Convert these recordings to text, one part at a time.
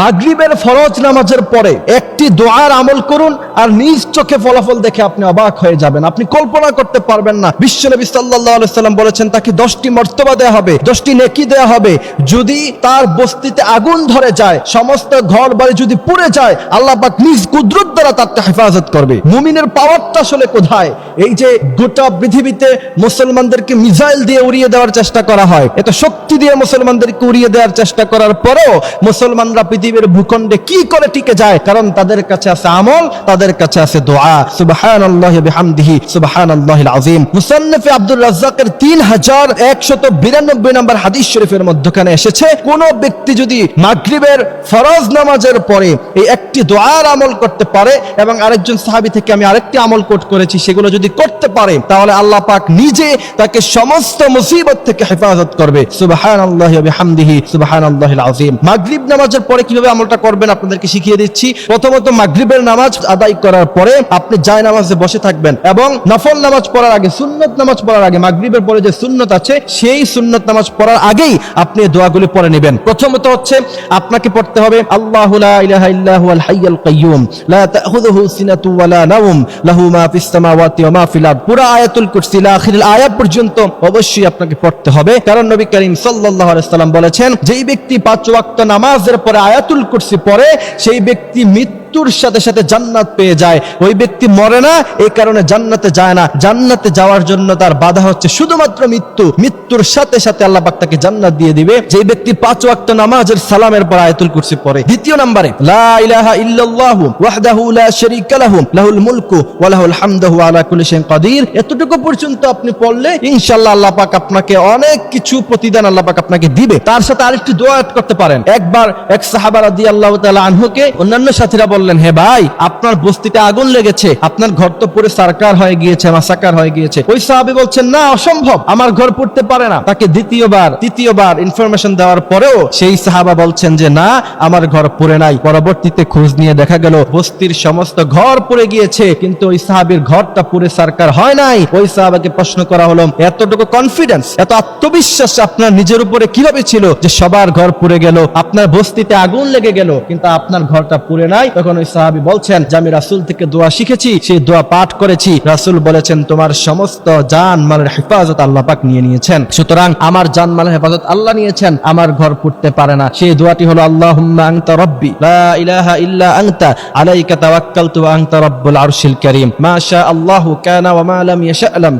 মাগরিবের ফরজ নামাজের পরে একটি দোয়ার আমল করুন আর নিজ চোখে ফলাফল দেখে আপনি অবাক হয়ে যাবেন। আপনি কল্পনা করতে পারবেন না। সাল্লাল্লাহু আলাইহি সাল্লাম বলেছেন, তাকে দশটি মর্তবা দেয়া হবে, দশটি নেকি দেয়া হবে। যদি তার বস্তিতে আগুন ধরে যায়, সমস্ত ঘর বাড়ি যদি পুড়ে যায়, আল্লাহ পাক নিজ কুদরত দ্বারা তার হেফাজত করবে। মুমিনের পাওয়ারটা আসলে কোথায়? এই যে গোটা পৃথিবীতে মুসলমানদেরকে মিসাইল দিয়ে উড়িয়ে দেওয়ার চেষ্টা করা হয়, এত শক্তি দিয়ে মুসলমানদেরকে উড়িয়ে দেওয়ার চেষ্টা করার পরেও মুসলমানরা পৃথিবীর ভূখণ্ডে কি করে টিকে যায়? কারণ তাদের কাছে আছে আমল, তাদের কাছে আছে দোয়া। সুবহানাল্লাহি বিহামদিহি, সুবহানাল্লাহিল আযীম। মুসান্নাফে আব্দুর রাজ্জাকের 3192 নম্বর হাদিস শরীফের মধ্যখানে এসেছে, কোন ব্যক্তি যদি মাগরিবের ফরজ নামাজের পরে এই একটি দোয়ার আমল করতে পারে এবং আরেকজন সাহাবী থেকে আমি আরেকটি আমল কোট করেছি, সেগুলো যদি করতে পারে, তাহলে আল্লাহ পাক নিজে তাকে সমস্ত মুসিবত থেকে হেফাজত করবে। সুবহানাল্লাহি ওয়া বিহামদিহি, সুবহানাল্লাহিল আযীম। মাগরিব নামাজের পরে কীভাবে আমলটা করবেন আপনাদেরকে শিখিয়ে দিচ্ছি। প্রথমত মাগরিবের নামাজ আদায় করার পরে আপনি জায় নামাজে বসে থাকবেন এবং নফল নামাজ পড়ার আগে, সুন্নত নামাজ পড়ার আগে, মাগরিবের পরে যে সুন্নত আছে, সেই সুন্নত নামাজ পড়ার আগেই আপনি দোয়াগুলি পড়ে নেবেন। প্রথমত হচ্ছে আপনাকে পড়তে হবে, আল্লাহু ইলাহা হুয়াল হাইয়ুল কাইয়্যুম, লা তাখুযুহু সিনাতু নাওম, লাহু মা ফিস সামাওয়াতি ওয়া মা ফিল আরদ। পুরা আয়াতুল কুরসি লা আয়াত পর্যন্ত অবশ্যই আপনাকে পড়তে হবে। কারণ নবী করিম সাল্লাল্লাহু আলাইহি সাল্লাম বলেছেন, যেই ব্যক্তি পাঁচ ওয়াক্ত নামাজের পরে আয়াতুল কুরসি পরে সেই ব্যক্তি মৃত্যুর সাথে সাথে জান্নাত পেয়ে যায়। ওই ব্যক্তি মরে না, এই কারণে জান্নাতে যায় না। জান্নাতে যাওয়ার জন্য তার বাধা হচ্ছে শুধুমাত্র মৃত্যু। মৃত্যুর সাথে সাথে আল্লাহ তাকে জান্নাত দিয়ে দিবে। যেই ব্যক্তি পাঁচ ওয়াক্ত নামাজের সালামের পর আয়াতুল কুরসি পড়ে। দ্বিতীয় নম্বরে, লা ইল্লাল্লাহু ওয়াহদাহু লা শারীকা লাহু, লাহুল মুলকু ওয়া লাহুল হামদু আলা কুল্লি শাইইন কাদির। এতটুকু পর্যন্ত আপনি পড়লে ইনশাআল্লাহ আল্লাহ পাক আপনাকে অনেক কিছু প্রতিদান আল্লাহ পাক আপনাকে দিবে। তার সাথে আরেকটি দোয়া করতে পারেন। একবার এক সাহাবা রাদিয়াল্লাহু তাআলা আনহুকে অন্যান্য সাথীরা বললেন হে ভাই, আপনার বস্তিতে আগুন লেগেছে। আপনার ঘর তো পুরো সারকার হয়ে গিয়েছে, মাসাকার হয়ে গিয়েছে। ওই সাহাবী বলছেন, না, অসম্ভব। আমার ঘর পড়তে পারে না। তাকে দ্বিতীয়বার, তৃতীয়বার ইনফরমেশন দেওয়ার পরেও সেই সাহাবা বলছেন যে, না, আমার ঘর পড়ে নাই। পরবর্তীতে খোঁজ নিয়ে দেখা গেল, বস্তির সমস্ত ঘর পড়ে গিয়েছে, কিন্তু ওই সাহাবীর ঘরটা পুরে সরকার হয় নাই। ওই সাহাবাকে প্রশ্ন করা হলো, এতটুকু কনফিডেন্স এত আত্মবিশ্বাস আপনার নিজের উপরে কীভাবে ছিল যে সবার ঘর পুড়ে গেল? আপনার বস্তিতে আগুন লেগে গেল, কিন্তু আপনার ঘরটা পুড়ে নাই। তখন সাহাবী বলছেন, যে আমি রাসূল থেকে দোয়া শিখেছি, সেই দোয়া পাঠ করেছি। রাসূল বলেছেন, তোমার সমস্ত জান মালের হেফাজত আল্লাহ পাক নিয়ে নিয়েছেন। সুতরাং আমার জান মালের হেফাজত আল্লাহ নিয়েছেন, আমার ঘর পুড়তে পারে না। সেই দোয়াটি হলো আনতা রাব্বি ইলাহা ইল্লা আনতা রাব্বুল আরশিল আল্লাহু কানা ওয়া মা লাম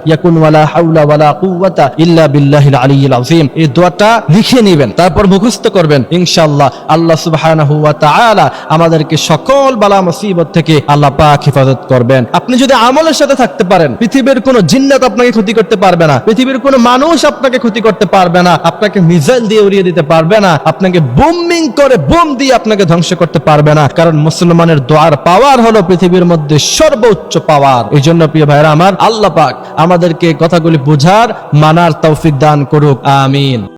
ইয়াকুন ওয়ালা হাওলা ওয়ালা কুওয়াতা ইল্লা বিল্লাহিল আলিয়্যিল আযীম। এই দোয়াটা লিখে নেবেন, তারপর মুখস্থ করবেন, ইনশাআল্লাহ আল্লাহ সুবহানাহু ওয়া তাআলা আমাদেরকে সকল বালা মুসিবত থেকে আল্লাহ পাক হেফাজত করবেন। আপনি যদি আমলের সাথে থাকতে পারেন, পৃথিবীর কোনো জিন্নাত আপনাকে ক্ষতি করতে পারবে না। পৃথিবীর কোনো মানুষ আপনাকে ক্ষতি করতে পারবে না। আপনাকে মিসাইল দিয়ে উড়িয়ে দিতে পারবে না। আপনাকে বুমিং করে বোম দিয়ে আপনাকে ধ্বংস করতে পারবে না। কারণ মুসলমানের দোয়ার পাওয়ার হলো পৃথিবীর মধ্যে সর্বোচ্চ পাওয়ার। এই জন্য প্রিয় ভাইরা আমার আল্লাহ পাক আমাদেরকে কথাগুলি বোঝার, মানার তৌফিক দান করুক। আমিন।